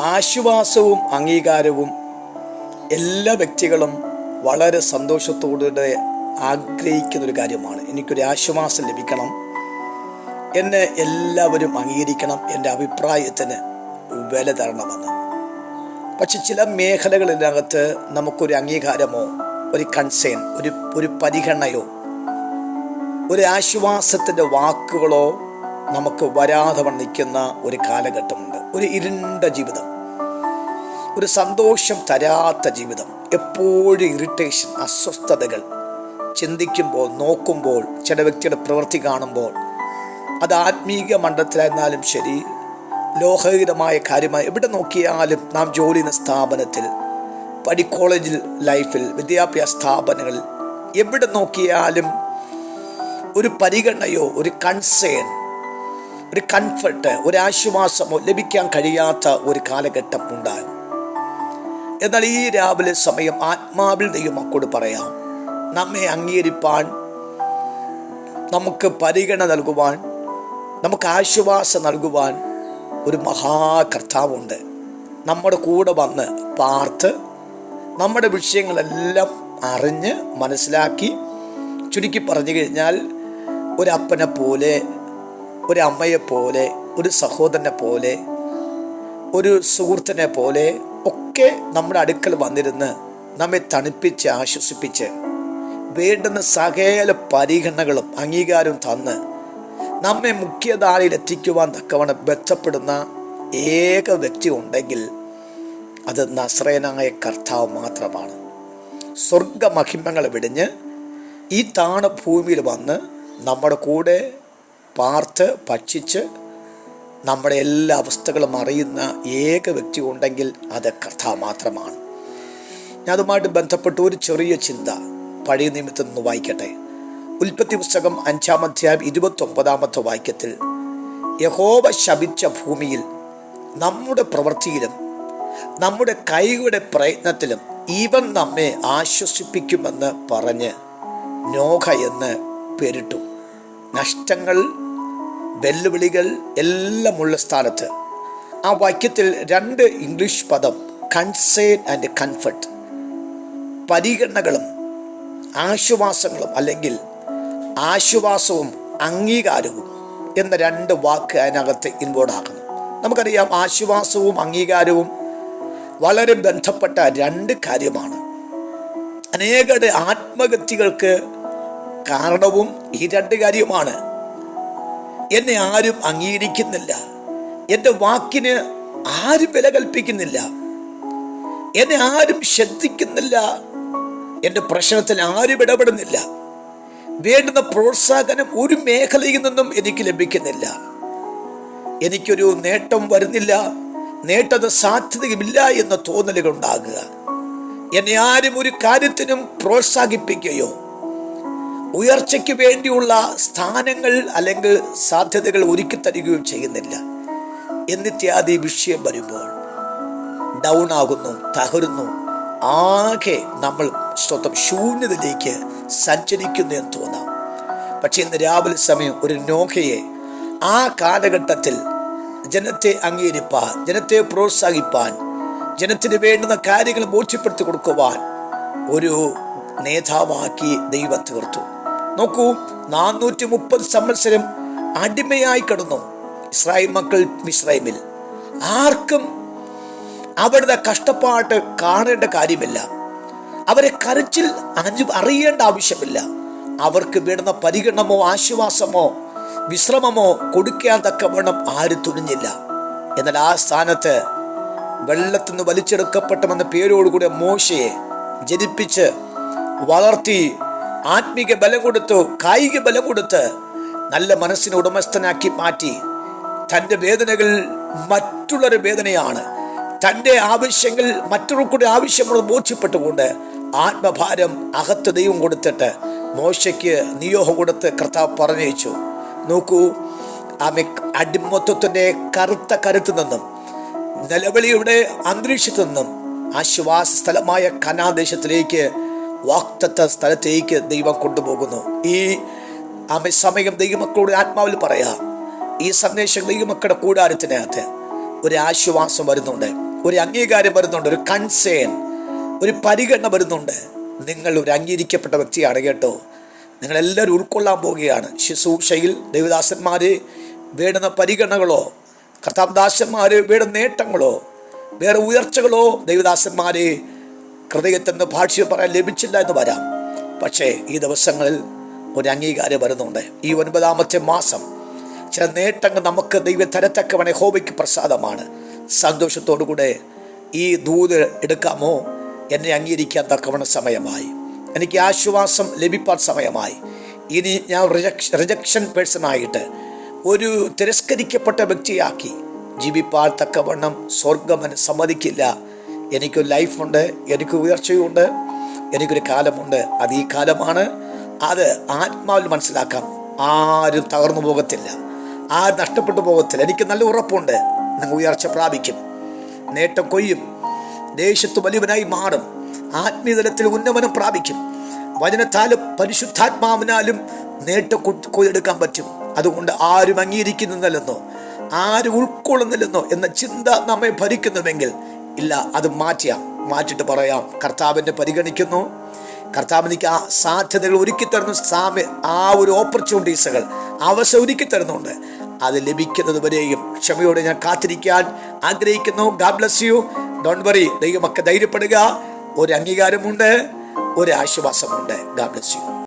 ആശ്വാസവും അംഗീകാരവും എല്ലാ വ്യക്തികളും വളരെ സന്തോഷത്തോടെ ആഗ്രഹിക്കുന്ന ഒരു കാര്യമാണ്. എനിക്കൊരു ആശ്വാസം ലഭിക്കണം. എന്നെ എല്ലാവരും അംഗീകരിക്കണം. എന്റെ അഭിപ്രായത്തിന് വില തരണമെന്ന്. പക്ഷെ ചില മേഖലകളിനകത്ത് നമുക്കൊരു അംഗീകാരമോ ഒരു കൺസേൺ ഒരു ഒരു പരിഗണനയോ ഒരു ആശ്വാസത്തിന്റെ വാക്കുകളോ നമുക്ക് വരാതെ വണ്ണം ഒരു കാലഘട്ടമുണ്ട്. ഒരു ഇരുണ്ട ജീവിതം. ഒരു സന്തോഷം തരാത്ത ജീവിതം. എപ്പോഴും ഇറിറ്റേഷൻ അസ്വസ്ഥതകൾ ചിന്തിക്കുമ്പോൾ നോക്കുമ്പോൾ ചില വ്യക്തിയുടെ പ്രവൃത്തി കാണുമ്പോൾ അത് ആത്മീക മണ്ഡലത്തിലായിരുന്നാലും ശരി ലോകഹിതമായ കാര്യമായി എവിടെ നോക്കിയാലും നാം ജോലി സ്ഥാപനത്തിൽ പഠി കോളേജിൽ ലൈഫിൽ വിദ്യാഭ്യാസ സ്ഥാപനങ്ങളിൽ എവിടെ നോക്കിയാലും ഒരു പരിഗണനയോ ഒരു കൺസേൺ ഒരു കംഫർട്ട് ഒരു ആശ്വാസമോ ലഭിക്കാൻ കഴിയാത്ത ഒരു കാലഘട്ടം ഉണ്ടാകും. എന്നാൽ ഈ രാവിലെ സമയം ആത്മാവിൽ ദൈവമക്കോട് പറയാം നമ്മെ അംഗീകരിപ്പാൻ നമുക്ക് പരിഗണന നൽകുവാൻ നമുക്ക് ആശ്വാസം നൽകുവാൻ ഒരു മഹാകർത്താവുണ്ട്. നമ്മുടെ കൂടെ വന്ന് പാർത്ത് നമ്മുടെ വിഷയങ്ങളെല്ലാം അറിഞ്ഞ് മനസ്സിലാക്കി ചുരുക്കി പറഞ്ഞു കഴിഞ്ഞാൽ ഒരപ്പനെ പോലെ ഒരമ്മയെ പോലെ ഒരു സഹോദരനെ പോലെ ഒരു സുഹൃത്തിനെ പോലെ ഒക്കെ നമ്മുടെ അടുക്കൽ വന്നിരുന്ന് നമ്മെ തണുപ്പിച്ച് ആശ്വസിപ്പിച്ച് വേണ്ടുന്ന സകല പരിഗണനകളും അംഗീകാരവും തന്ന് നമ്മെ മുഖ്യധാരയിൽ എത്തിക്കുവാൻ തക്കവണ്ണം ബന്ധപ്പെടുന്ന ഏക വ്യക്തി ഉണ്ടെങ്കിൽ അത് നസ്രയനായ കർത്താവ് മാത്രമാണ്. സ്വർഗമഹിമങ്ങൾ വെടിഞ്ഞ് ഈ താണ ഭൂമിയിൽ വന്ന് നമ്മുടെ കൂടെ പാർത്ത് ഭക്ഷിച്ച് നമ്മുടെ എല്ലാ അവസ്ഥകളും അറിയുന്ന ഏക വ്യക്തി ഉണ്ടെങ്കിൽ അത് കഥ മാത്രമാണ്. ഞാൻ അതുമായിട്ട് ബന്ധപ്പെട്ട ഒരു ചെറിയ ചിന്ത പഴയ നിമിത്തം നിന്ന് വായിക്കട്ടെ. ഉൽപ്പത്തി പുസ്തകം അഞ്ചാം അധ്യായം ഇരുപത്തി ഒമ്പതാമത്തെ വാക്യത്തിൽ യഹോവ ശപിച്ച ഭൂമിയിൽ നമ്മുടെ പ്രവൃത്തിയിലും നമ്മുടെ കൈകളുടെ പ്രയത്നത്തിലും ഇവൻ നമ്മെ ആശ്വസിപ്പിക്കുമെന്ന് പറഞ്ഞ് നോഹ എന്ന് പേരിട്ടു. നഷ്ടങ്ങൾ വെല്ലുവിളികൾ എല്ലാമുള്ള സ്ഥാനത്ത്. ആ വാക്യത്തിൽ രണ്ട് ഇംഗ്ലീഷ് പദം കൺസേൺ ആൻഡ് കൺഫർട്ട് പരിഗണനകളും ആശ്വാസങ്ങളും അല്ലെങ്കിൽ ആശ്വാസവും അംഗീകാരവും എന്ന രണ്ട് വാക്ക് അതിനകത്ത് ഇൻവോൾവ് ആക്കുന്നു. നമുക്കറിയാം ആശ്വാസവും അംഗീകാരവും വളരെ ബന്ധപ്പെട്ട രണ്ട് കാര്യമാണ്. അനേകരുടെ ആത്മഗതികൾക്ക് കാരണവും ഈ രണ്ട് കാര്യമാണ് എന്നെ ആരും അംഗീകരിക്കുന്നില്ല. എന്റെ വാക്കിന് ആരും വില കൽപ്പിക്കുന്നില്ല. എന്നെ ആരും ശ്രദ്ധിക്കുന്നില്ല. എന്റെ പ്രശ്നത്തിൽ ആരും ഇടപെടുന്നില്ല. വേണ്ടുന്ന പ്രോത്സാഹനം ഒരു മേഖലയിൽ നിന്നും എനിക്ക് ലഭിക്കുന്നില്ല. എനിക്കൊരു നേട്ടം വരുന്നില്ല. നേട്ടത് സാധ്യതയുമില്ല എന്ന തോന്നലുകൾ ഉണ്ടാകുക എന്നെ ആരും ഒരു കാര്യത്തിനും പ്രോത്സാഹിപ്പിക്കുകയോ ഉയർച്ചയ്ക്ക് വേണ്ടിയുള്ള സ്ഥാനങ്ങൾ അല്ലെങ്കിൽ സാധ്യതകൾ ഒരുക്കി തരികയും ചെയ്യുന്നില്ല. എന്നിത്യാദി വിഷയം വരുമ്പോൾ ഡൗൺ ആകുന്നു തകരുന്നു. ആകെ നമ്മൾ സ്വന്തം ശൂന്യതയിലേക്ക് സഞ്ചരിക്കുന്നു എന്ന് തോന്നാം. പക്ഷെ ഇന്ന് രാവിലെ സമയം ഒരു നോഹയെ ആ കാലഘട്ടത്തിൽ ജനത്തെ അംഗീകരിപ്പാൻ ജനത്തെ പ്രോത്സാഹിപ്പാൻ ജനത്തിന് വേണ്ടുന്ന കാര്യങ്ങൾ ബോധ്യപ്പെടുത്തി കൊടുക്കുവാൻ ഒരു നേതാവാക്കി ദൈവം തീർത്തു. നോക്കൂ നാനൂറ്റി മുപ്പത് സംവത്സരം അടിമയായി കിടന്നു. ഇസ്രായേൽ മക്കൾ മിസ്രൈമിൽ. ആർക്കും അവരുടെ കഷ്ടപ്പാട്ട് കാണേണ്ട കാര്യമില്ല. അവരെ കരച്ചിൽ അനു അറിയേണ്ട ആവശ്യമില്ല. അവർക്ക് വേണ്ടുന്ന പരിഗണമോ ആശ്വാസമോ വിശ്രമമോ കൊടുക്കാൻ തക്കവണ്ണം ആര് തുനിഞ്ഞില്ല. എന്നാൽ ആ സ്ഥാനത്ത് വെള്ളത്തിൽ നിന്ന് വലിച്ചെടുക്കപ്പെട്ടമെന്ന പേരോടുകൂടി മോശയെ ജനിപ്പിച്ച് വളർത്തി ആത്മീക ബലം കൊടുത്തു കായിക ബലം കൊടുത്ത് നല്ല മനസ്സിനെ ഉടമസ്ഥനാക്കി മാറ്റി. തന്റെ വേദനകൾ മറ്റുള്ളൊരു വേദനയാണ്. തന്റെ ആവശ്യങ്ങൾ മറ്റൊരുക്കൂടെ ആവശ്യമുള്ളത് ബോധ്യപ്പെട്ടുകൊണ്ട് ആത്മഭാരം അകത്ത് ദൈവം കൊടുത്തിട്ട് മോശയ്ക്ക് നിയോഗം കൊടുത്ത് കർത്താവ് പറഞ്ഞയച്ചു. നോക്കൂ ആമെ അടിമത്വത്തിന്റെ കറുത്ത കരുത്ത് നിന്നും നിലവിളിയുടെ അന്തരീക്ഷത്തു നിന്നും ആശ്വാസ സ്ഥലമായ കനാദേശത്തിലേക്ക് വാക്തത്വ സ്ഥലത്തേക്ക് ദൈവം കൊണ്ടുപോകുന്നു. ഈ ആമെ സമയം ദൈവമക്കളുടെ ആത്മാവിൽ പറയാം. ഈ സന്ദേശം ദൈവമക്കളുടെ കൂടാരത്തിനകത്ത് ഒരു ആശ്വാസം വരുന്നുണ്ട്. ഒരു അംഗീകാരം വരുന്നുണ്ട്. ഒരു കൺസേൺ ഒരു പരിഗണന വരുന്നുണ്ട്. നിങ്ങൾ ഒരു അംഗീകരിക്കപ്പെട്ട വ്യക്തിയാണ് കേട്ടോ. നിങ്ങളെല്ലാവരും ഉൾക്കൊള്ളാൻ പോവുകയാണ്. ശുശ്രൂഷയിൽ ദൈവദാസന്മാർ വേണ്ടുന്ന പരിഗണനകളോ കർത്താവദാസന്മാർ വേണ്ടുന്ന നേട്ടങ്ങളോ വേറെ ഉയർച്ചകളോ ദൈവദാസന്മാർ ഹൃദയത്തിൽ നിന്ന് ഭാഷ്യം പറയാൻ ലഭിച്ചില്ല എന്ന് വരാം. പക്ഷേ ഈ ദിവസങ്ങളിൽ ഒരു അംഗീകാരം വരുന്നുണ്ട്. ഈ ഒൻപതാമത്തെ മാസം ചില നേട്ടങ്ങൾ നമുക്ക് ദൈവ തരത്തക്കവണ ഹോബയ്ക്ക് പ്രസാദമാണ്. സന്തോഷത്തോടുകൂടെ ഈ ദൂത് എടുക്കാമോ? എന്നെ അംഗീകരിക്കാൻ തക്കവണ സമയമായി. എനിക്ക് ആശ്വാസം ലഭിപ്പാൻ സമയമായി. ഇനി ഞാൻ റിജക്ഷൻ റിജക്ഷൻ പേഴ്സണായിട്ട് ഒരു തിരസ്കരിക്കപ്പെട്ട വ്യക്തിയാക്കി ജീവിപ്പാൻ തക്കവണ്ണം സ്വർഗമന് സമ്മതിക്കില്ല. എനിക്കൊരു ലൈഫുണ്ട് എനിക്ക് ഉയർച്ചയുണ്ട് എനിക്കൊരു കാലമുണ്ട്. അത് ഈ കാലമാണ്. അത് ആത്മാവിൽ മനസ്സിലാക്കാം. ആരും തകർന്നു പോകത്തില്ല. ആരും നഷ്ടപ്പെട്ടു പോകത്തില്ല. എനിക്ക് നല്ല ഉറപ്പുണ്ട്. നിങ്ങൾ ഉയർച്ച പ്രാപിക്കും. നേട്ടം കൊയ്യും. ദേശത്ത് വലിയവനായി മാറും. ആത്മീയതലത്തിൽ ഉന്നമനം പ്രാപിക്കും. വചനത്താലും പരിശുദ്ധാത്മാവിനാലും നേട്ടം കൊയ്യെടുക്കാൻ പറ്റും. അതുകൊണ്ട് ആരും അംഗീകരിക്കുന്നില്ലെന്നോ ആരും ഉൾക്കൊള്ളുന്നില്ലെന്നോ എന്ന ചിന്ത നമ്മെ ഭരിക്കുന്നുവെങ്കിൽ ഇല്ല അത് മാറ്റിയാം. മാറ്റിട്ട് പറയാം. കർത്താവിന്റെ പരിഗണിക്കുന്നു. കർത്താവ് എനിക്ക് ആ സാധ്യതകൾ ഒരുക്കി തരുന്നു. സാമ്യ ആ ഒരു ഓപ്പർച്യൂണിറ്റീസുകൾ അവസരം ഒരുക്കി തരുന്നുണ്ട്. അത് ലഭിക്കുന്നത് വരെയും ക്ഷമയോടെ ഞാൻ കാത്തിരിക്കാൻ ആഗ്രഹിക്കുന്നു. God bless you don't worry ദൈവമൊക്കെ ധൈര്യപ്പെടുക. ഒരു അംഗീകാരമുണ്ട്. ഒരു ആശ്വാസമുണ്ട്. God bless U